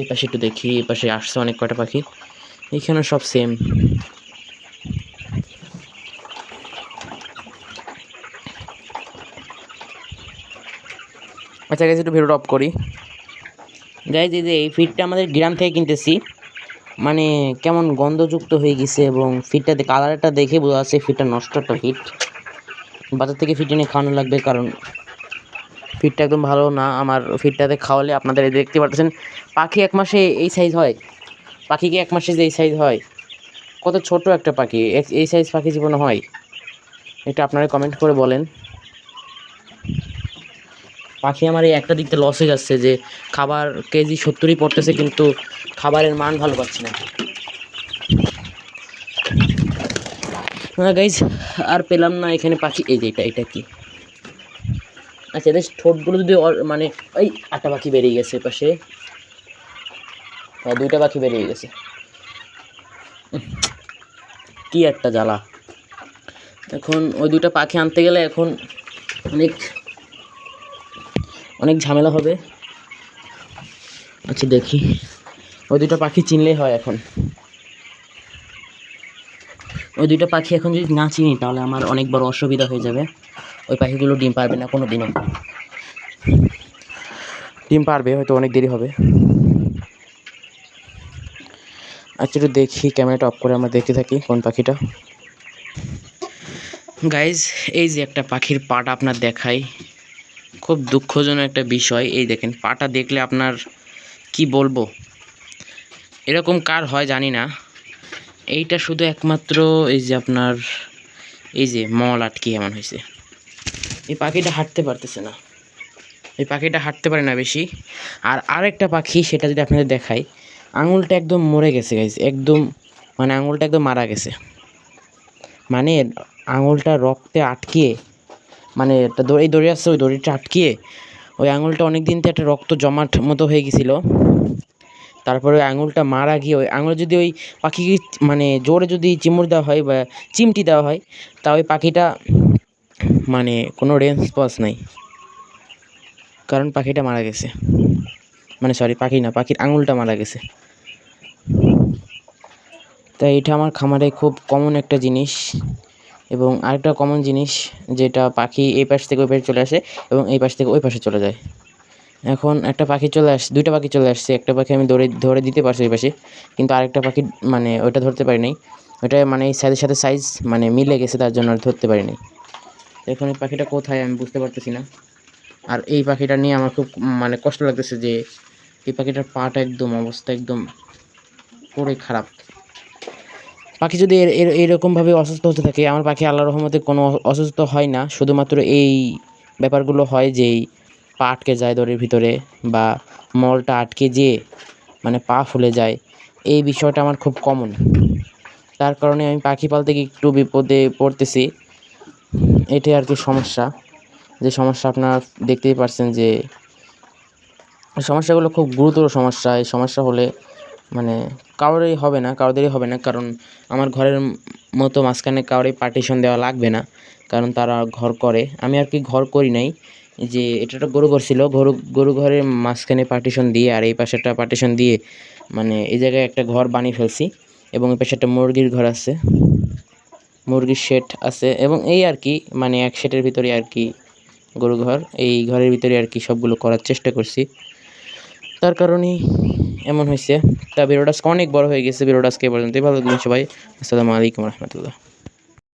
এই পাশে একটু দেখি এই পাশে আসছে অনেক কটা পাখি। এইখানে সব সেম আচ্ছা গেছে একটু ভিডিওটা অফ করি। এই যে এই ফিডটা আমাদের গ্রাম থেকে কিনতেছি। মানে কেমন গন্ধযুক্ত হয়ে গেছে এবং ফিডটাতে কালারটা দেখে বোঝা যাচ্ছে ফিডটা নষ্ট একটা ফিড বাজার থেকে ফিড এনে খাওয়ানো লাগবে কারণ ফিডটা একদম ভালো না। আমার ফিডটাতে খাওয়ালে আপনাদের দেখতে পাচ্ছেন পাখি এক মাসে এই সাইজ হয়। পাখি কি এক মাসে যে এই সাইজ হয়। কত ছোট একটা পাখি এই সাইজ পাখি জীবনে হয়। এটা আপনারা কমেন্ট করে বলেন। পাখি আমার এই একটা দিক থেকে লস হয়ে যাচ্ছে যে, খাবার কেজি সত্তরই পড়তেছে কিন্তু খাবারের মান ভালো পাচ্ছে না। না গাইজ আর পেলাম না এখানে পাখি। এই যে এটা এটা কি? আচ্ছা এদের ঠোঁটগুলো যদি মানে ওই আটটা পাখি বেরিয়ে গেছে পাশে। হ্যাঁ দুইটা পাখি বেরিয়ে গেছে। কি একটা জ্বালা। এখন ওই দুইটা পাখি আনতে গেলে এখন অনেক অনেক ঝামেলা হবে। আচ্ছা দেখি। ওই দুটো পাখি চিনলেই হয় এখন। ওই দুটো পাখি এখন যদি না চিনি, তাহলে আমার অনেক বড় অসুবিধা হয়ে যাবে। ওই পাখিগুলো ডিম পারবে না কোনো দিনও ডিম পারবে হয়তো অনেক দেরি হবে। আচ্ছা একটু দেখি ক্যামেরাটা অফ করে আমরা দেখতে থাকি কোন পাখিটা। গাইজ এই যে একটা পাখির পাটা আপনার দেখাই। খুব দুঃখজনক একটা বিষয়। এই দেখেন পাটা দেখলে আপনার কি বলব? এরকম কার হয় জানি না। এইটা শুধু একমাত্র এই যে আপনার এই যে মল আটকে এমন হয়েছে। এই পাখিটা হাঁটতে পারতেছে না। এই পাখিটা হাঁটতে পারে না বেশি। আর আরেকটা পাখি, সেটা যদি আপনাদের দেখাই, আঙুলটা একদম মরে গেছে গাইজ একদম মানে আঙুলটা একদম মারা গেছে। মানে আঙুলটা রক্তে আটকিয়ে মানে একটা দড়ি দড়ি আসছে ওই দড়িটা আটকিয়ে, ওই আঙুলটা অনেক দিন থেকে একটা রক্ত জমাট মতো হয়ে গেছিল। তারপরে ওই আঙুলটা মারা গিয়ে, ওই আঙুল যদি ওই পাখিকে মানে জোরে যদি চিমড় দেওয়া হয় বা চিমটি দেওয়া হয়, তা ওই পাখিটা মানে কোনো রেসপন্স নাই। কারণ পাখিটা মারা গেছে। মানে সরি পাখি না, পাখির আঙুলটা মারা গেছে। তাই এটা আমার খামারে খুব কমন একটা জিনিস এবং আরেকটা কমন জিনিস যেটা পাখি এই পাশ থেকে ওই পাশে চলে আসে এবং এই পাশ থেকে ওই পাশে চলে যায়। এখন একটা পাখি চলে আসছে দুইটা পাখি চলে আসছে, একটা পাখি আমি ধরে ধরে দিতে পারছি ওই পাশে, কিন্তু আরেকটা পাখি মানে ওইটা ধরতে পারি নাই। ওইটা মানে সাইজের সাথে সাইজ মানে মিলে গেছে, তার জন্য আর ধরতে পারি নাই। এখন এই পাখিটা কোথায় আমি বুঝতে পারতেছি না। আর এই পাখিটা নিয়ে আমার খুব মানে কষ্ট লাগতেছে যে এই পাখিটার পাটা একদম, অবস্থা একদম পুরোই খারাপ। পাখি যদি এর এর, এরকমভাবে অসুস্থ হতে থাকে, আমার পাখি আল্লাহ রহমতে কোনো অসুস্থ হয় না। শুধুমাত্র এই ব্যাপারগুলো হয় যেই পা আটকে যায় দড়ির ভিতরে বা মলটা আটকে যেয়ে মানে পা ফুলে যায়। এই বিষয়টা আমার খুব কমন তার কারণে আমি পাখি পালতে গিয়ে একটু বিপদে পড়তেছি। এটাই আর কি সমস্যা। যে সমস্যা আপনারা দেখতেই পারছেন যে, সমস্যাগুলো খুব গুরুতর সমস্যা। এই সমস্যা হলে মানে কারোরই হবে না, কারোদেরই হবে না। কারণ আমার ঘরের মতো মাঝখানে কারোরই পার্টিশন দেওয়া লাগবে না। কারণ তারা ঘর করে। আমি আর কি ঘর করি নাই। যে এটা একটা গরু ঘর ছিল। গরু গরু ঘরের মাঝখানে পার্টিশন দিয়ে আর এই পাশে একটা পার্টিশন দিয়ে মানে এই জায়গায় একটা ঘর বানিয়ে ফেলছি। এবং এই পাশে একটা মুরগির ঘর আছে। মুরগির শেড আছে এবং এই আর কি মানে এক শেডের ভিতরে আর কি গরু ঘর, এই ঘরের ভিতরে আর কি সবগুলো করার চেষ্টা করছি। তার কারণেই এমন হয়েছে। তা ভিডিওটা অনেক বড় হয়ে গেছে ভিডিওটা আজকে এই ভালো সবাই। আসসালামু আলাইকুম রহমতুল্লাহ।